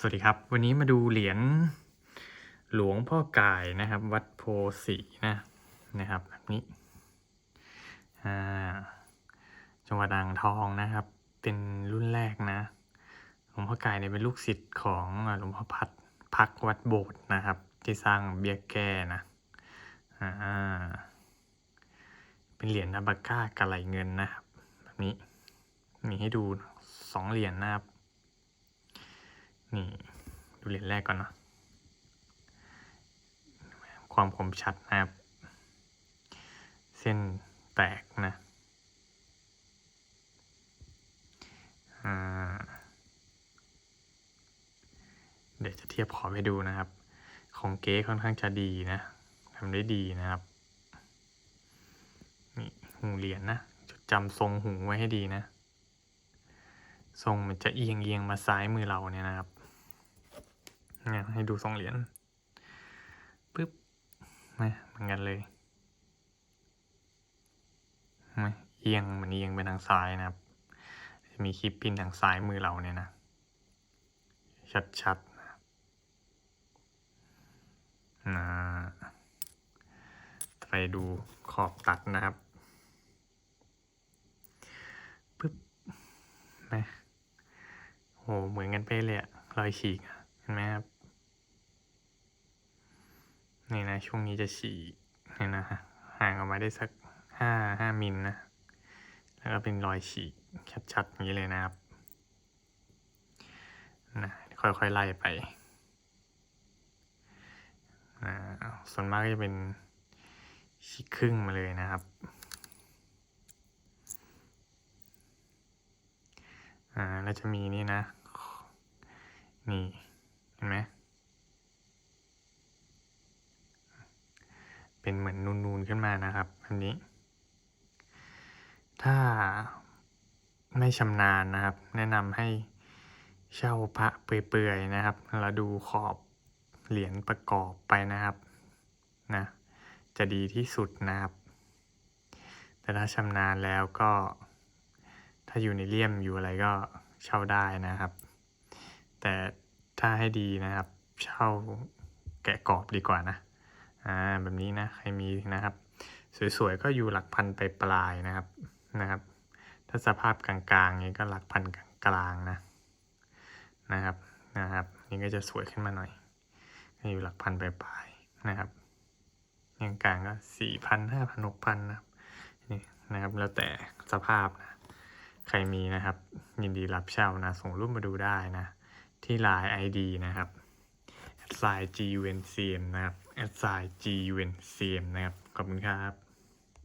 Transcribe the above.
สวัสดีครับ วันนี้มาดูเหรียญหลวงพ่อกายนะครับ วัดโพสีนะนะครับแบบนี้อ่าจังหวัดอ่างทองนะครับ เป็นรุ่นแรกนะ หลวงพ่อกายเนี่ยเป็นลูกศิษย์ของหลวงพ่อพัดพักวัดโบสถ์นะครับ ที่สร้างเบียร์แก้นะอ่าเป็นเหรียญอาบาก้ากะไหลเงินนะครับ แบบนี้มีให้ดูสองเหรียญนะครับ นี่ดูเหรียญแรกก่อนเนาะความคมชัดนะครับ เส้นแตกนะเดี๋ยวจะเทียบขอบให้ดูนะครับ ของเก๊ค่อนข้างจะดีนะทำได้ดีนะครับ นี่หูเหรียญนะจดจำทรงหูไว้ให้ดีนะ ทรงมันจะเอียงเอียงมาซ้ายมือเราเนี่ยนะครับ เนี่ยให้ดูทรงเหรียญปึ๊บนะเหมือนกันเลยนะเอียงมันเอียงไปทางซ้ายนะครับ จะมีคลิปพินทางซ้ายมือเราเนี่ยนะ ชัดๆนะนะไปดูขอบตัดนะครับปึ๊บนะโหเหมือนกันเป๊ะเลยอะรอยฉีกเห็นไหมครับ นี่นะช่วงนี้จะฉีกนี่นะฮะห่างออกมาได้สักห้าห้ามิลนะ แล้วก็เป็นรอยฉีกชัดๆ อย่างนี้เลยนะครับนะค่อยๆ ไล่ไปนะส่วนมากก็จะเป็นฉีกครึ่งมาเลยนะครับอ่าแล้วจะมีนี่นะ นี่ เห็นไหม เป็นเหมือนนูนๆขึ้นมานะครับอันนี้ ถ้าไม่ชำนาญนะครับ แนะนำให้เช่าพระเปื่อยๆนะครับแล้วดูขอบเหรียญประกอบไปนะครับนะจะดีที่สุดนะครับ แต่ถ้าชำนาญแล้วก็ ถ้าอยู่ในเลี่ยมอยู่อะไรก็เช่าได้นะครับ แต่ถ้าให้ดีนะครับ เช่าแกะกรอบดีกว่านะ อ่าแบบนี้นะใครมีนะครับ สวยๆก็อยู่หลักพันไปปลายนะครับนะครับ ถ้าสภาพกลางๆนี้ก็หลักพันกลางๆนะนะครับนะครับ นี่ก็จะสวยขึ้นมาหน่อยก็อยู่หลักพันไปปลายนะครับอย่างกลางก็สี่พันห้าพันหกพันนะครับนี่นะครับ แล้วแต่สภาพนะใครมีนะครับ ยินดีรับเช่านะ ส่งรูปมาดูได้นะ ที่ Line ID นะครับแอดไซน์ GUNCM นะครับ แอดไซน์ GUNCM นะครับ ขอบคุณครับ